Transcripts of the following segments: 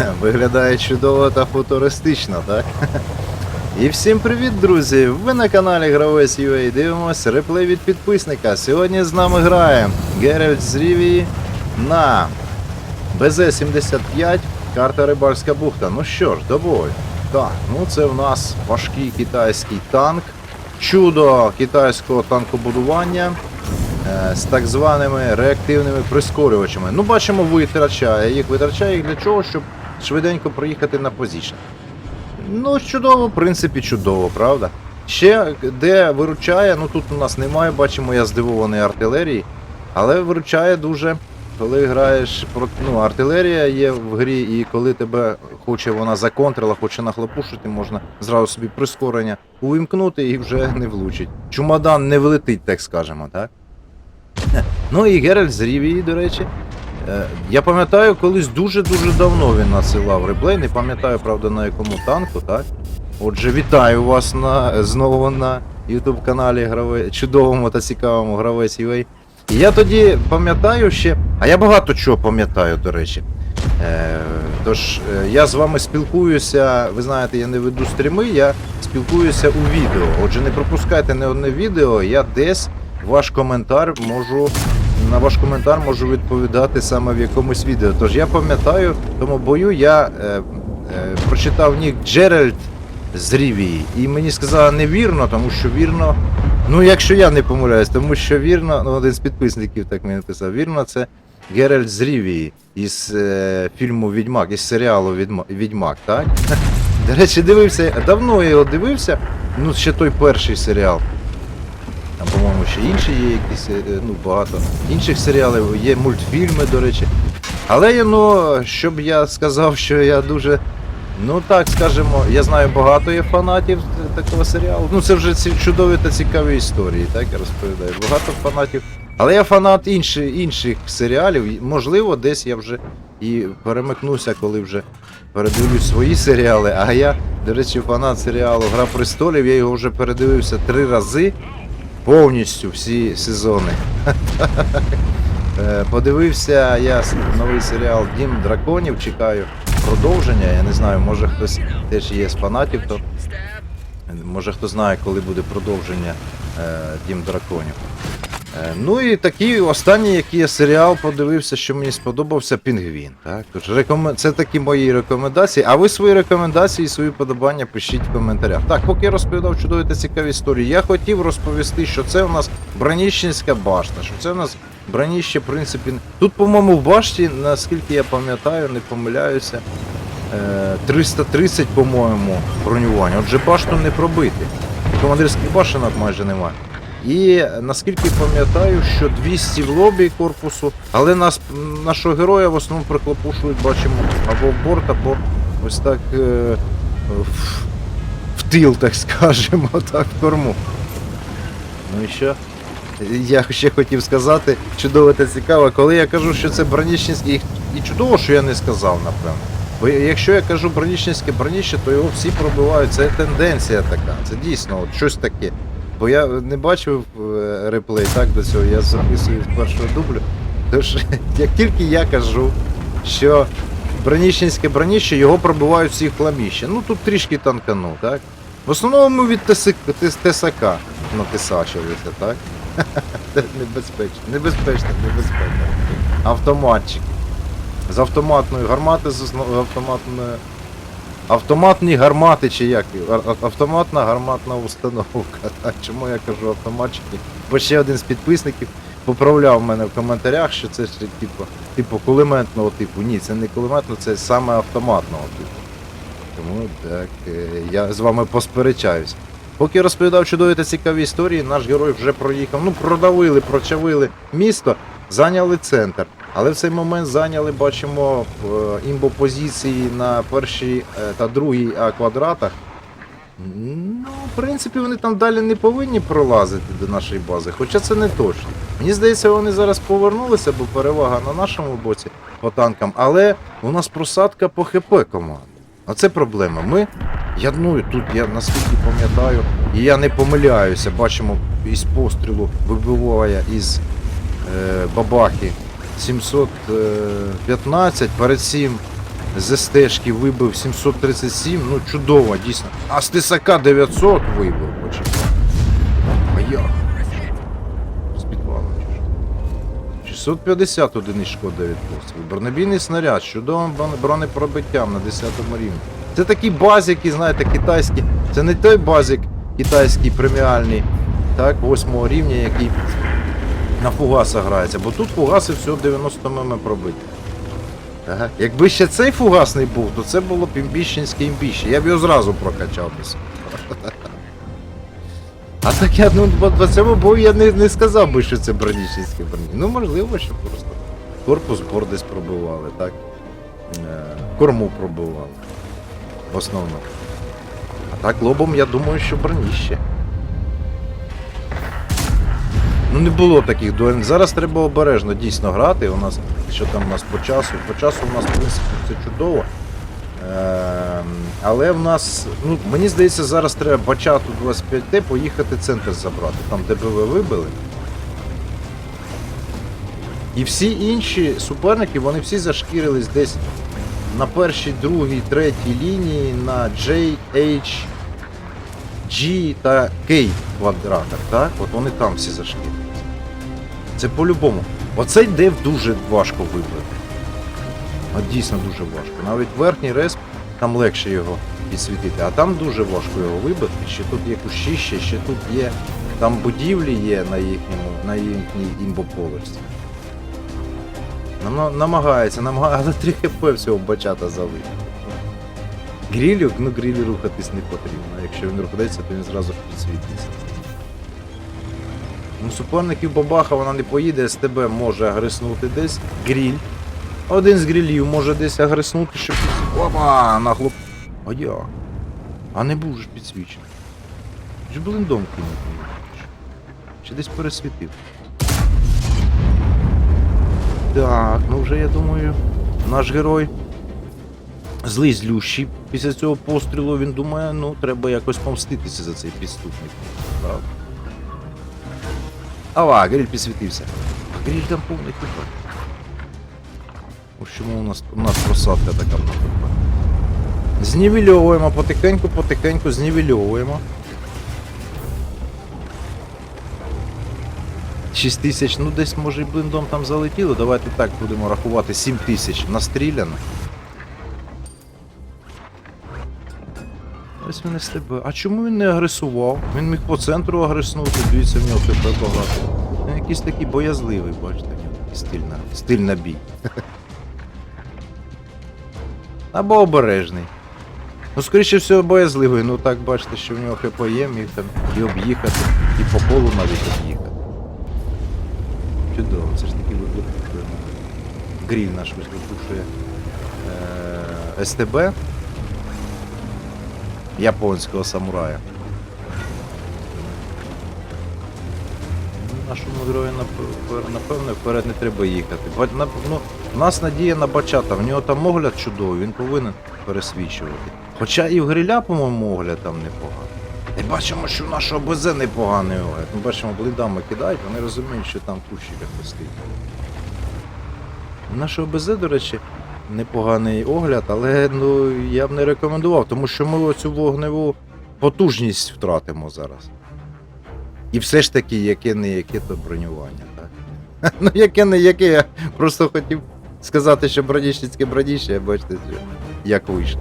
Виглядає чудово та футуристично, так? І всім привіт, друзі! Ви на каналі Гравець UA дивимося реплей від підписника. Сьогодні з нами грає Геральт з Рівії на БЗ-75, карта Рибальська бухта. Ну що ж, до бою. Так, ну це в нас важкий китайський танк, чудо китайського танкобудування е, з так званими реактивними прискорювачами. Ну, бачимо, витрачає їх, витрачає їх для чого, щоб швиденько проїхати на позицію. Ну, чудово, в принципі, чудово, правда? Ще де виручає, ну тут у нас немає, бачимо, я здивований артилерії, але виручає дуже, коли граєш проти. Ну, артилерія є в грі, і коли тебе хоче вона законтрила, хоче нахлопушити, можна зразу собі прискорення увімкнути і вже не влучить. Чумадан не влетить, так скажемо, так? Ну і Геральт з Рівії, до речі. Е, Я пам'ятаю, колись дуже-дуже давно він надсилав реплей, не пам'ятаю, правда, на якому танку, так? Отже, вітаю вас на, знову на YouTube каналі Граве... чудовому та цікавому гравець UA. І я тоді пам'ятаю ще. А я багато чого пам'ятаю, до речі. Е, тож, е, я з вами спілкуюся, ви знаєте, я не веду стріми, я спілкуюся у відео. Отже, не пропускайте не одне відео, я десь ваш коментар можу. На ваш коментар можу відповідати саме в якомусь відео. Тож я пам'ятаю, тому бою я е, е, прочитав нік Джеральд з Рівії, і мені сказали невірно, тому що вірно. Ну, якщо я не помиляюсь, тому що вірно, ну один з підписників так мені написав, вірно, це Геральт з Рівії із е, фільму Відьмак, із серіалу Відьма- Відьмак, так? До речі, дивився, давно я його дивився, ну ще той перший серіал. Там, по-моєму, ще інші є якісь, е, ну, багато інших серіалів, є мультфільми, до речі. Але ну, щоб я сказав, що я дуже. Ну так скажемо, я знаю багато є фанатів такого серіалу. Ну це вже чудові та цікаві історії, так я розповідаю. Багато фанатів. Але я фанат інші, інших серіалів. Можливо, десь я вже і перемикнуся, коли вже передивлюсь свої серіали. А я, до речі, фанат серіалу Гра престолів, я його вже передивився три рази повністю всі сезони. Е, Подивився я новий серіал Дім драконів, чекаю продовження. Я не знаю, може хтось теж є з фанатів, то може хто знає, коли буде продовження е, Дім драконів. Е, Ну і такий останній, який я серіал подивився, що мені сподобався Пінгвін. Так? Тож рекомен... це такі мої рекомендації. А ви свої рекомендації і свої подобання пишіть в коментарях. Так, поки я розповідав чудові та цікаві історії, я хотів розповісти, що це у нас Браніщенська башта, що це у нас браніще, в принципі. Тут, по-моєму, в башті, наскільки я пам'ятаю, не помиляюся. е, 330, по-моєму, бронювання. Отже, башту не пробити. Командирських башенок майже немає. І наскільки пам'ятаю, що 200 в лобі корпусу, але нас, нашого героя в основному приклопушують, бачимо, або в борт, або ось так е, в, в тил, так скажемо, так, в корму. Ну і що? Я ще хотів сказати, чудово та цікаво, коли я кажу, що це броніщенське, і, чудово, що я не сказав, напевно. Бо якщо я кажу броніщенське броніще, то його всі пробивають. Це тенденція така. Це дійсно от щось таке. Бо я не бачив е, реплей так до цього, я записую з першого дублю. Тож, як тільки я кажу, що броніщенське броніще, його пробивають всі хламіще. Ну тут трішки танкану, так? В основному від ТСК, натисачилися, так? Небезпечно, небезпечно, небезпечно. Автоматчики. З автоматної гармати, з автоматної. Автоматні гармати чи як? Автоматна гарматна установка. Так, чому я кажу автоматчики? Бо ще один з підписників поправляв мене в коментарях, що це типу, типу кулеметного типу. Ні, це не кулеметного, це саме автоматного типу. Тому так, е, я з вами посперечаюсь. Поки розповідав чудові та цікаві історії, наш герой вже проїхав. Ну, продавили, прочавили місто, зайняли центр. Але в цей момент зайняли, бачимо, е, імбопозиції на першій е, та другій А квадратах. Ну, в принципі, вони там далі не повинні пролазити до нашої бази, хоча це не точно. Мені здається, вони зараз повернулися, бо перевага на нашому боці по танкам, але у нас просадка по ХП команди. Оце проблема. Ми, я ну, тут я наскільки пам'ятаю, і я не помиляюся, бачимо із пострілу вибиває із е, бабахи 715, перед цим з СТшки вибив 737, ну чудово, дійсно. А з Тисака 900 вибив, почекай. А? З підвалу чи що? 650 одиниць шкода від пострілу. Бронебійний снаряд, чудовим бронепробиттям на 10 рівні. Це такі базики, знаєте, китайські. Це не той базик китайський преміальний, так, 8 рівня, який на фугасах грається, бо тут фугаси всього 90 мм пробиті. Ага. Якби ще цей фугасний був, то це було б імбіщенське імбіще. Я б його зразу прокачав. А так я ну, по цьому бою я не, не сказав би, що це бронічницьке броні. Ну, можливо, що просто корпус бор десь пробивали, так? Е, Корму пробивали. В основному. А так лобом, я думаю, що броніще. Ну не було таких дуель. Зараз треба обережно дійсно грати. У нас що там у нас по часу. По часу у нас, в принципі, це чудово. Ем, але в нас, ну, мені здається, зараз треба бачату 25Т поїхати центр забрати, там ДБВ вибили. І всі інші суперники, вони всі зашкірились десь на першій, другій, третій лінії на J, H, G та K квадратах, так? От вони там всі зашкірились. Це по-любому. Оцей дев дуже важко вибити. От дійсно дуже важко. Навіть верхній респ, там легше його підсвітити, а там дуже важко його вибити. Ще тут є кущище, ще тут є. Там будівлі є на їхньому, на їхній імбополочці. Нам, намагається, намагається, але 3 хп всього бачата залити. Грілю, ну грілі рухатись не потрібно. Якщо він рухається, то він зразу підсвітиться. Ну, суперників бабаха вона не поїде, з тебе може агреснути десь. Гріль. Один з грілів може десь агреснути, щоб. Опа! На хлоп. А я. А не ж підсвічений. Ж блиндом кинув. Чи десь пересвітив. Так, ну вже я думаю, наш герой злий злющий. Після цього пострілу він думає, ну треба якось помститися за цей підступник. Правда? Ава, гриль підсвітився. А гриль там повний купер. Ось чому у нас, у нас просадка така купер. Знівельовуємо потихеньку, потихеньку знівельовуємо. 6 тисяч, ну десь може і блиндом там залетіло. Давайте так будемо рахувати 7 тисяч настріляно. Ось він із тебе. А чому він не агресував? Він міг по центру агреснути, дивіться, в нього ХП багато. Він якийсь такий боязливий, бачите, в нього такий стиль на, бій. Або обережний. Ну, скоріше всього, боязливий, ну так бачите, що в нього ХП є, міг там і об'їхати, і по колу навіть об'їхати. Чудово, це ж таки вибухує. Гріль наш вибухує е, СТБ японського самурая. Ну, Нашому герою напев- напевно вперед не треба їхати. Ну, у нас надія на бачата, в нього там огляд чудовий, він повинен пересвічувати. Хоча і в гриля, по-моєму, огляд там непоганий. І бачимо, що в нашого БЗ непоганий огляд. Ми бачимо, блидами кидають, вони розуміють, що там кущика стоїть. У нашого БЗ, до речі, непоганий огляд, але ну, я б не рекомендував, тому що ми оцю вогневу потужність втратимо зараз. І все ж таки, яке не яке то бронювання, так? Ну, яке не яке, я просто хотів сказати, що бронічницьке броніще, бачите, як вийшло.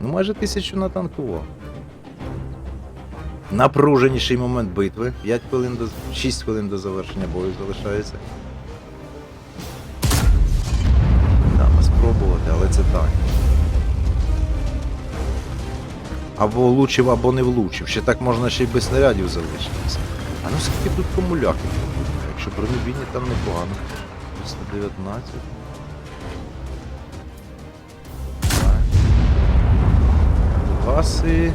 Ну, майже тисячу натанкував. Напруженіший момент битви. 5 хвилин до 6 хвилин до завершення бою залишається. Або влучив, або не влучив. Ще так можна ще й без снарядів залишитися. А ну скільки тут комуляків? Якщо бронебійні там непогано. 119. Так. Фугаси.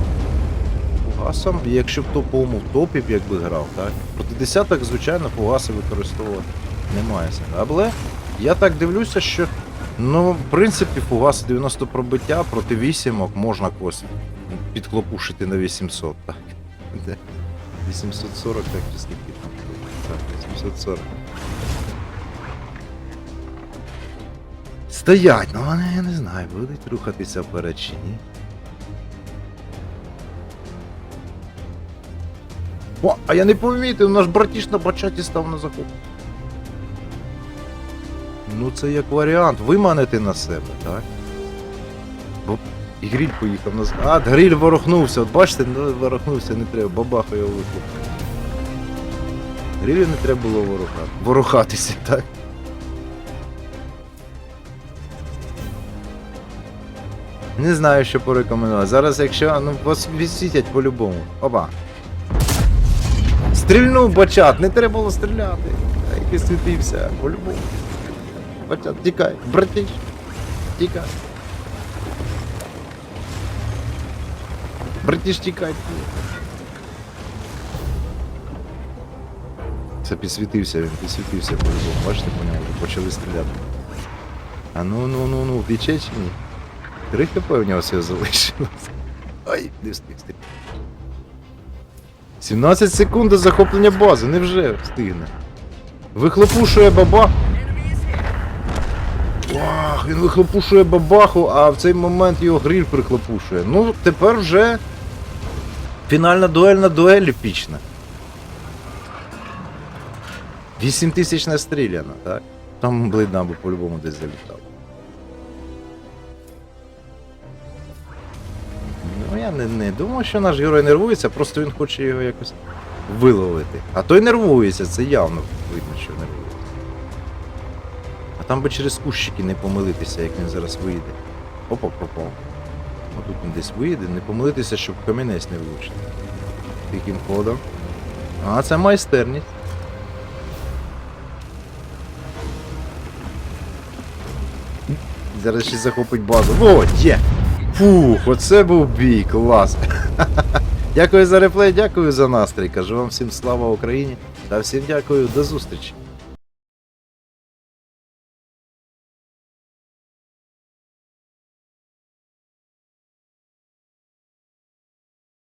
Фугасом, якщо в топовому в топі б якби грав, так? Проти десяток, звичайно, фугаси використовувати немає сенсу. Але я так дивлюся, що ну, в принципі, фугаси 90 пробиття проти вісімок можна когось підхлопушити на 800, так. 840, так чи скільки там? Так, 840. Стоять, ну вони, я не знаю, будуть рухатися вперед чи ні. О, а я не помітив, наш братіш на бачаті став на захоп. Ну це як варіант, виманити на себе, так? Бо і гриль поїхав на з- А, гриль ворухнувся, от бачите, ну, ворухнувся, не треба, бабаха його вихлоп. Грилю не треба було ворухати. Ворухатися, так? Не знаю, що порекомендувати. Зараз, якщо ну вас відсвітять по-любому. Опа. Стрільнув бачат, не треба було стріляти. Який світився, по-любому. Бачат, тікай, братіш. Тікай. Братіш, тікай. Це підсвітився, він підсвітився по-любому. Бачите, по ньому вже почали стріляти. А ну ну ну ну, втіче чи ні? Три хп у нього все залишилось. Ай, не встиг встиг. 17 секунд до захоплення бази, невже встигне. Вихлопушує баба. Вах, він вихлопушує бабаху, а в цей момент його гриль прихлопушує. Ну, тепер вже фінальна дуельна дуель епічна. 8 тисяч настріляно, так? Там блидна би по-любому десь залітав. Ну я не, не думаю, що наш герой нервується, просто він хоче його якось виловити. А той нервується, це явно видно, що нервується. А там би через кущики не помилитися, як він зараз вийде. Опа, попав. Отут він десь вийде, не помилитися, щоб камінець не влучити. Таким ходом. А, це майстерність. Зараз ще захопить базу. О, є! Фух, оце був бій, клас. Дякую за реплей, дякую за настрій. Кажу вам всім слава Україні та всім дякую, до зустрічі.